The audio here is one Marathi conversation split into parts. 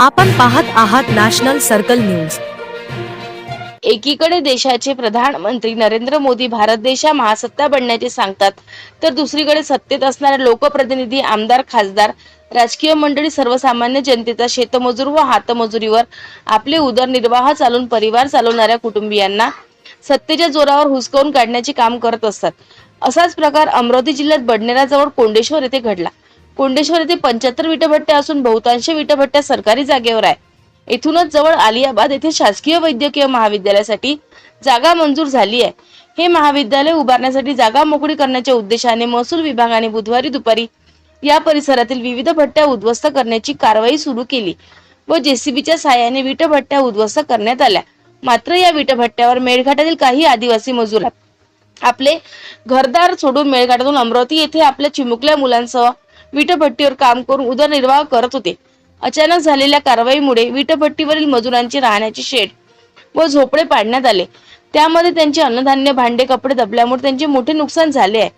आपण पाहत आहात नॅशनल सर्कल न्यूज. एकीकडे देशाचे प्रधानमंत्री नरेंद्र मोदी भारत देश महासत्ता बनण्याचे सांगतात तर दुसरीकडे सत्तेत असणारे लोकप्रतिनिधी आमदार खासदार राजकीय मंडळी सर्वसामान्य जनतेचा शेतमजूर व हातमजुरीवर आपले उदरनिर्वाह चालून परिवार चालवणाऱ्या कुटुंबियांना सत्तेच्या जोरावर हुसकावून काढण्याचे काम करत असतात. असाच प्रकार अमरावती जिल्ह्यात बडनेराजवळ कोंडेश्वर येथे घडला. कोंडेश्वर येथे पंच्याहत्तर विटभट्ट्या असून बहुतांश विटभट्ट्या सरकारी जागेवर आहे. येथूनच जवळ आलियाबाद येथे शासकीय वैद्यकीय महाविद्यालयासाठी जागा मंजूर झाली आहे. हे महाविद्यालय उभारण्यासाठी जागा मोकळी करण्याच्या उद्देशाने महसूल विभागाने बुधवारी दुपारी या परिसरातील विविध भट्ट्या उद्ध्वस्त करण्याची कारवाई सुरू केली व जेसीबीच्या सहाय्याने विटभट्ट्या उद्ध्वस्त करण्यात आल्या. मात्र या विटभट्ट्यावर मेळघाटातील काही आदिवासी मजूर आपले घरदार सोडून मेळघाटातून अमरावती येथे आपल्या चिमुकल्या मुलांसह विटभट्टीवर काम करून उदरनिर्वाह करत होते. अचानक झालेल्या कारवाईमुळे विटभट्टीवरील मजुरांची राहण्याची शेड व झोपडे पाडण्यात आले. त्यामध्ये त्यांचे अन्नधान्य भांडे कपडे दबल्यामुळे त्यांचे मोठे नुकसान झाले आहे.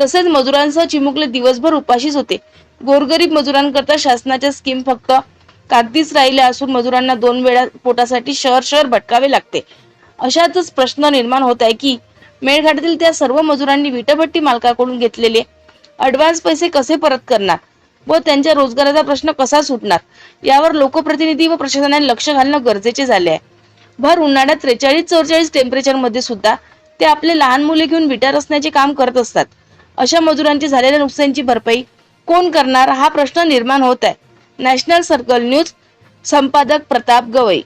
तसेच मजुरांसह चिमुकले दिवसभर उपाशीच होते. गोरगरीब मजुरांकरता शासनाच्या स्कीम फक्त कागदीच राहिल्या असून मजुरांना दोन वेळा पोटासाठी शहर शहर भटकावे लागते. अशातच प्रश्न निर्माण होत आहे की मेळघाटातील त्या सर्व मजुरांनी विटभट्टी मालकाकडून घेतलेले ॲडव्हान्स पैसे कसे परत करणार? व त्यांच्या रोजगाराचा प्रश्न कसा सुटणार? यावर लोकप्रतिनिधी व प्रशासनाने लक्ष घालणं गरजेचे झाले आहे. भर उन्हाळ्यात त्रेचाळीस चौवेचाळीस टेम्परेचरमध्ये सुद्धा ते आपले लहान मुले घेऊन विटा रचण्याचे काम करत असतात. अशा मजुरांची झालेल्या नुकसानीची भरपाई कोण करणार? हा प्रश्न निर्माण होत आहे. नॅशनल सर्कल न्यूज संपादक प्रताप गवई.